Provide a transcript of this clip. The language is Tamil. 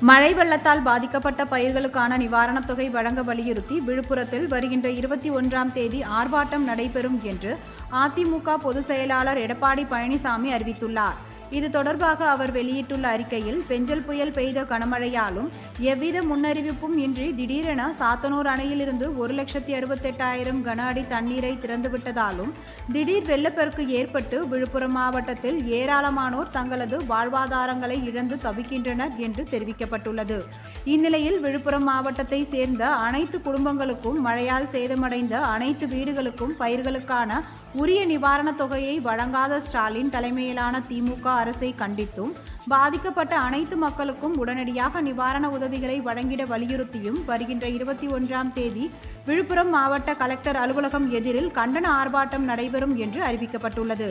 மழை வெள்ளத்தால் பாதிக்கப்பட்ட பயிர்களுக்கான நிவாரணத் தொகை வழங்க வலியுறுத்தி விழுப்புரத்தில் வருகின்ற இருபத்தி ஒன்றாம் தேதி ஆர்ப்பாட்டம் நடைபெறும் என்று அதிமுக பொதுச் செயலாளர் எடப்பாடி பழனிசாமி அறிவித்துள்ளார். இது தொடர்பாக அவர் வெளியிட்டுள்ள அறிக்கையில் பெஞ்சல் புயல் பெய்த கனமழையாலும் எவ்வித முன்னறிவிப்பும் இன்றி திடீரென சாத்தனூர் அணையிலிருந்து ஒரு லட்சத்தி அறுபத்தெட்டாயிரம் கன அடி தண்ணீரை திறந்துவிட்டதாலும் திடீர் வெள்ளப்பெருக்கு ஏற்பட்டு விழுப்புரம் மாவட்டத்தில் ஏராளமானோர் தங்களது வாழ்வாதாரங்களை இழந்து தவிக்கின்றனர் என்று தெரிவிக்கப்பட்டுள்ளது. இந்நிலையில் விழுப்புரம் மாவட்டத்தை சேர்ந்த அனைத்து குடும்பங்களுக்கும் மழையால் சேதமடைந்த அனைத்து வீடுகளுக்கும் பயிர்களுக்கான உரிய நிவாரணத் தொகையை வழங்காத ஸ்டாலின் தலைமையிலான திமுக அரசை கண்டித்தும் பாதிக்கப்பட்ட அனைத்து மக்களுக்கும் உடனடியாக நிவாரண உதவிகளை வழங்கிட வலியுறுத்தியும் வருகின்ற இருபத்தி ஒன்றாம் தேதி விழுப்புரம் மாவட்ட கலெக்டர் அலுவலகம் எதிரில் கண்டன ஆர்ப்பாட்டம் நடைபெறும் என்று அறிவிக்கப்பட்டுள்ளது.